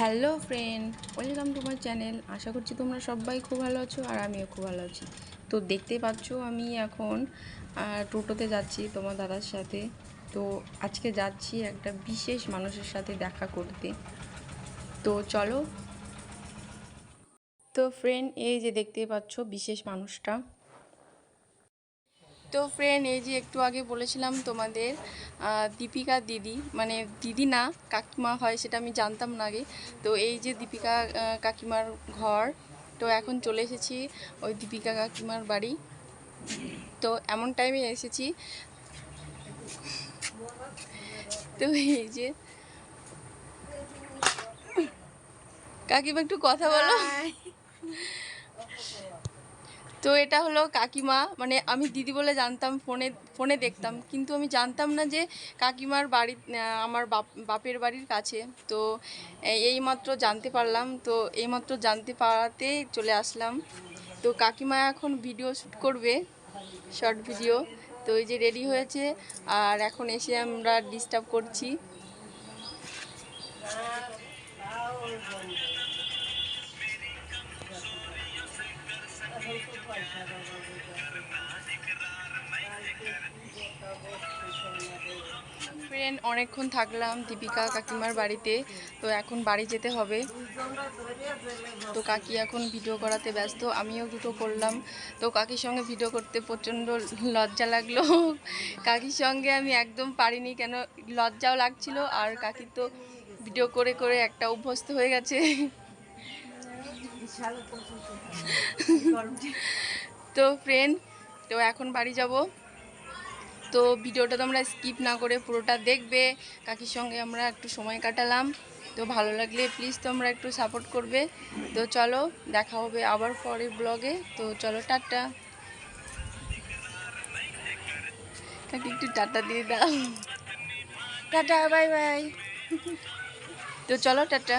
Hello friend welcome to my channel আশা করছি তোমরা সবাই খুব ভালো আছো আর আমিও খুব ভালো আছি। তো দেখতে পাচ্ছ, আমি এখন টোটোতে যাচ্ছি তোমার দাদার সাথে। তো আজকে যাচ্ছি একটা বিশেষ মানুষের সাথে দেখা করতে। তো চলো। তো ফ্রেন্ড এই যে দেখতে পাচ্ছ বিশেষ মানুষটা। তো ফ্রেন্ড এই যে একটু আগে বলেছিলাম তোমাদের দীপিকা দিদি মানে দিদি না, কাকিমা হয় সেটা আমি জানতাম না আগে। তো এই যে দীপিকা কাকিমার ঘর, তো এখন চলে এসেছি ওই দীপিকা কাকিমার বাড়ি। তো এমন টাইমে এসেছি। তো এই যে কাকিমা একটু কথা বলো। তো এটা হলো কাকিমা মানে আমি দিদি বলে জানতাম, ফোনে ফোনে দেখতাম। কিন্তু আমি জানতাম না যে কাকিমার বাড়ি আমার বাপ, বাপের বাড়ির কাছে। তো এই- এইমাত্র জানতে পারলাম। তো এইমাত্র জানতে পারাতে চলে আসলাম। তো কাকিমা এখন ভিডিও শ্যুট করবে, শর্ট ভিডিও। তো এই যে রেডি হয়েছে, আর এখন এসে আমরা ডিস্টার্ব করছি। ফ্রেন্ড অনেকক্ষণ থাকলাম দীপিকা কাকিমার বাড়িতে, তো এখন বাড়ি যেতে হবে। তো কাকি এখন ভিডিও করাতে ব্যস্ত, আমিও দুটো করলাম। তো কাকির সঙ্গে ভিডিও করতে প্রচণ্ড লজ্জা লাগল। কাকির সঙ্গে আমি একদম পারিনি কেন, লজ্জাও লাগছিল, আর কাকি তো ভিডিও করে করে একটা অভ্যস্ত হয়ে গেছে। তো ফ্রেন্ড তো এখন বাড়ি যাব। তো ভিডিওটা তোমরা স্কিপ না করে পুরোটা দেখবে। কাকির সঙ্গে আমরা একটু সময় কাটালাম। তো ভালো লাগলে প্লিজ তোমরা একটু সাপোর্ট করবে। তো চলো দেখা হবে আবার পরের ব্লগে তো চলো টাটা। কাকি একটু টাটা দিয়ে দাও। টাটা বাই বাই তো চলো টাটা।